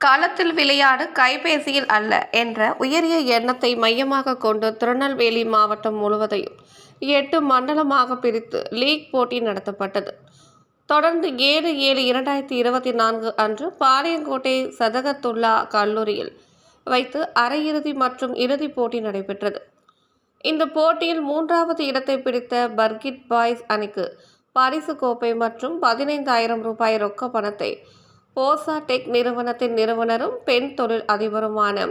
களத்தில் விளையாடு கைபேசியில் அல்ல என்ற உயரிய எண்ணத்தை மையமாக கொண்டு திருநெல்வேலி மாவட்டம் முழுவதையும் எட்டு மண்டலமாக பிரித்து லீக் போட்டி நடத்தப்பட்டது. தொடர்ந்து ஏழு ஏழு இரண்டாயிரத்தி இருபத்தி நான்கு அன்று பாளையங்கோட்டை சதகத்துல்லா கல்லூரியில் வைத்து அரையிறுதி மற்றும் இறுதிப் போட்டி நடைபெற்றது. இந்த போட்டியில் மூன்றாவது இடத்தை பிடித்த பர்கிட் பாய்ஸ் அணிக்கு பரிசு கோப்பை மற்றும் பதினைந்தாயிரம் ரூபாய் ரொக்க பணத்தை போசா டெக் நிறுவனத்தின் நிறுவனரும் பெண் தொழில் அதிபருமான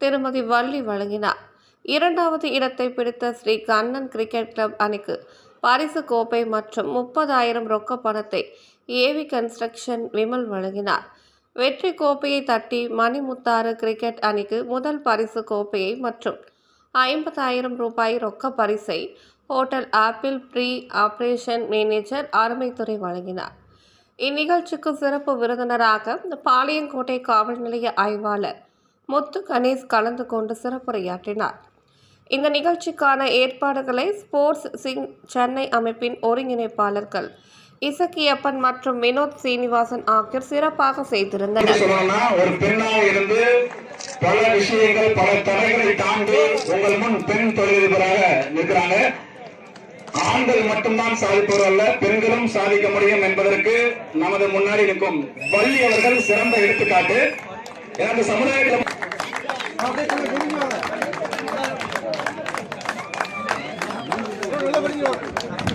திருமதி வள்ளி வழங்கினார். இரண்டாவது இடத்தை பிடித்த ஸ்ரீ கண்ணன் கிரிக்கெட் கிளப் அணிக்கு பரிசு கோப்பை மற்றும் முப்பதாயிரம் ரொக்க பணத்தை ஏவி கன்ஸ்ட்ரக்ஷன் விமல் வழங்கினார். வெற்றி கோப்பையை தட்டி மணிமுத்தாறு கிரிக்கெட் அணிக்கு முதல் பரிசு கோப்பையை மற்றும் ஐம்பதாயிரம் ரூபாய் ரொக்க பரிசை hotel Apple Tree operation manager Arumaithurai வழங்கினார். இந்நிகழ்ச்சிக்கு சிறப்பு விருந்தினராக பாளையங்கோட்டை காவல் நிலைய ஆய்வாளர் முத்து கணேஷ் கலந்து கொண்டு சிறப்புரையாற்றினார். இந்த நிகழ்ச்சிக்கான ஏற்பாடுகளை ஸ்போர்ட்ஸ் சிங் சென்னை அமைப்பின் ஒருங்கிணைப்பாளர்கள் இசக்கியப்பன் மற்றும் வினோத் சீனிவாசன் ஆகியோர் சிறப்பாக செய்திருந்தனர். ஒரு பெண்ணாக இருந்து பல விஷயங்கள் பல தடைகளை தாண்டி உங்கள் முன் பெண் தொழிலதிபராக நிற்கிறாங்க. ஆண்கள் மட்டும்தான் சாதிப்பவர் அல்ல பெண்களும் சாதிக்க முடியும் என்பதற்கு நமது முன்னாடி இருக்கும் வள்ளி அவர்கள் சிறந்த எடுத்துக்காட்டு. எனக்கு சமுதாயத்தில்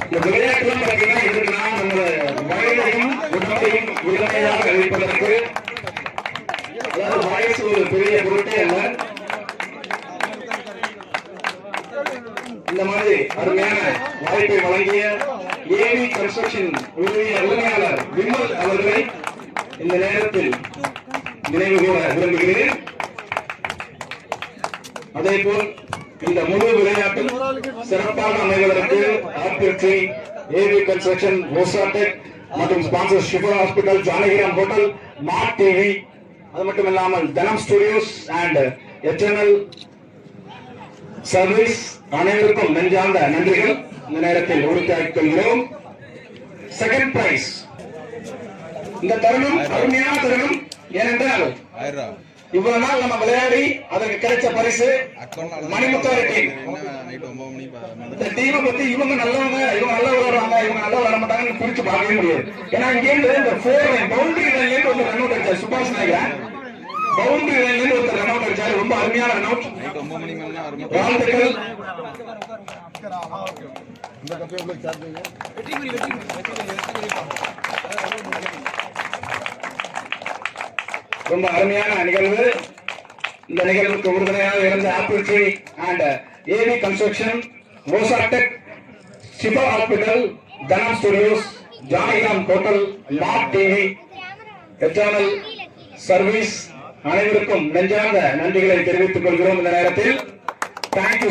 இந்த பார்த்தீங்கன்னா பார்த்தீங்கன்னா நான் நம்ம வயதையும் உடம்பையும் இளமையாக அளிப்பதற்கு அதாவது வயசு ஒரு பெரிய பொருட்டே அல்ல இந்த மாதிரி அருமையான வாய்ப்பை வழங்கிய ஏவி கன்ஸ்ட்ரக்ஷன் உரிமையாளர் விமல் அவர்களை இந்த நேரத்தில் நினைவு கூற விரும்புகிறேன். அதே போல் இந்த முழு விளையாட்டில் சிறப்பாக அமைவதற்கு ஆப்பிள் ஏவி கன்ஸ்ட்ரக்ஷன் ஓசாடெக் மற்றும் sponsor Schiffer hospital Janakiram hotel mart TV அது மட்டும் இல்லாமல் தனம் ஸ்டுடியோஸ் அண்ட் எட்டர்னல் சர்வீஸ் அனைவருக்கும் நெஞ்சார்ந்த நன்றிகள். இந்த நேரத்தில் உறுதியாக்கிக் கொள்கிறோம். செகண்ட் பிரைஸ் இந்த தருணம் அருமையான தருணம். ஏனென்றால் இவ்வளவு நாள் நம்ம விளையாடி அதற்கு கிடைச்ச பரிசு. Account Manimuthar team. நைட் ஒன்பது மணி ப- இந்த டீமை பத்தி இவங்க நல்லவங்க இவங்க நல்லா விளையாடுறாங்க இவங்க நல்லா விளையாட மாட்டாங்கன்னு பிரிச்சு பார்க்கவே முடியாது. ஏன்னா இங்க இருந்து இந்த ஃபோர் லைன் பவுண்டரி லைன்ல இருந்து ஒரு ரன் அவுட் அடிச்சார் சுபாஷ் நினைக்கிறேன் பவுண்டரி லைன்ல இருந்து ஒருத்தர் ரன் அவுட் அடிச்சாரு ரொம்ப அருமையான ரன் அவுட் நைட் ஒன்பது மணி மேலாம் அருமை வாழ்த்துக்கள் ரொம்ப அருமையான நிகழ்வு இந்த நிகழ்வுக்கு உறுதுணையாக இருந்த Apple Tree and AV construction ரோசாடெக் Sipa hospital Dhanam studios Janakiram hotel mark TV eternal service அனைவருக்கும் நெஞ்சார்ந்த நன்றிகளை தெரிவித்துக் கொள்கிறோம் இந்த நேரத்தில். தேங்க்யூ